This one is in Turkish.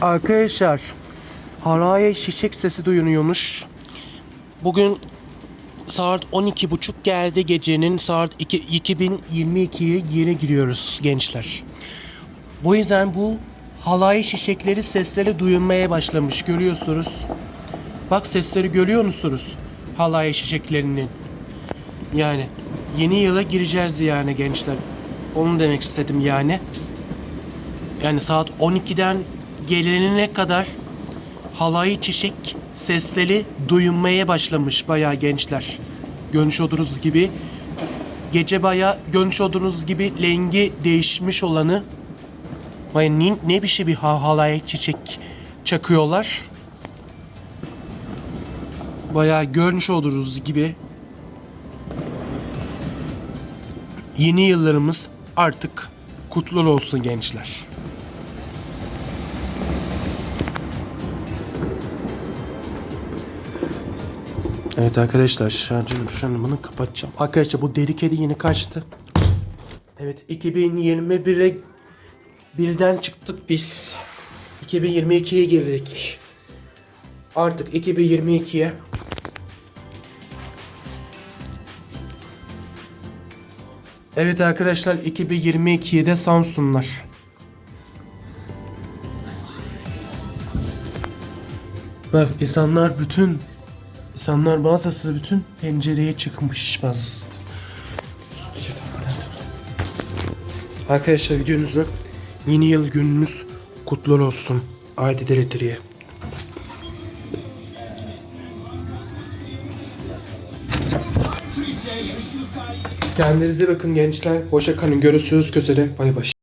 Arkadaşlar Haraya şişek sesi duyuluyormuş. Bugün saat 12.30 geldi gecenin saat 2, 2022'ye yeni giriyoruz gençler. Bu yüzden bu halay şişekleri sesleri duyulmaya başlamış görüyorsunuz. Bak sesleri görüyor musunuz? Halay şişeklerinin. Yani yeni yıla gireceğiz yani gençler. Onu demek istedim yani. Yani saat 12'den gelene kadar halayı çiçek sesleri duyulmaya başlamış bayağı gençler. Görmüş olduğunuz gibi gece bayağı görmüş olduğunuz gibi rengi değişmiş olanı bayağı ne, ne bir şey bir ha, halaya çiçek çakıyorlar. Bayağı görmüş olduğunuz gibi yeni yıllarımız artık kutlu olsun gençler. Evet arkadaşlar şarjı şu an bunu kapatacağım. Arkadaşlar bu deri kedi yeni kaçtı. Evet 2021'e birden çıktık biz. 2022'ye girdik. Artık 2022'ye Evet arkadaşlar 2022'ye de Samsunlar. Bak insanlar bütün insanlar bazısı bütün pencereye çıkmış bazısı. Arkadaşlar videonuzu yeni yıl gününüz kutlu olsun. Haydi Deletriye. Kendinize bakın gençler. Hoşça kalın. Görüşürüz. Kösele. Bay bay.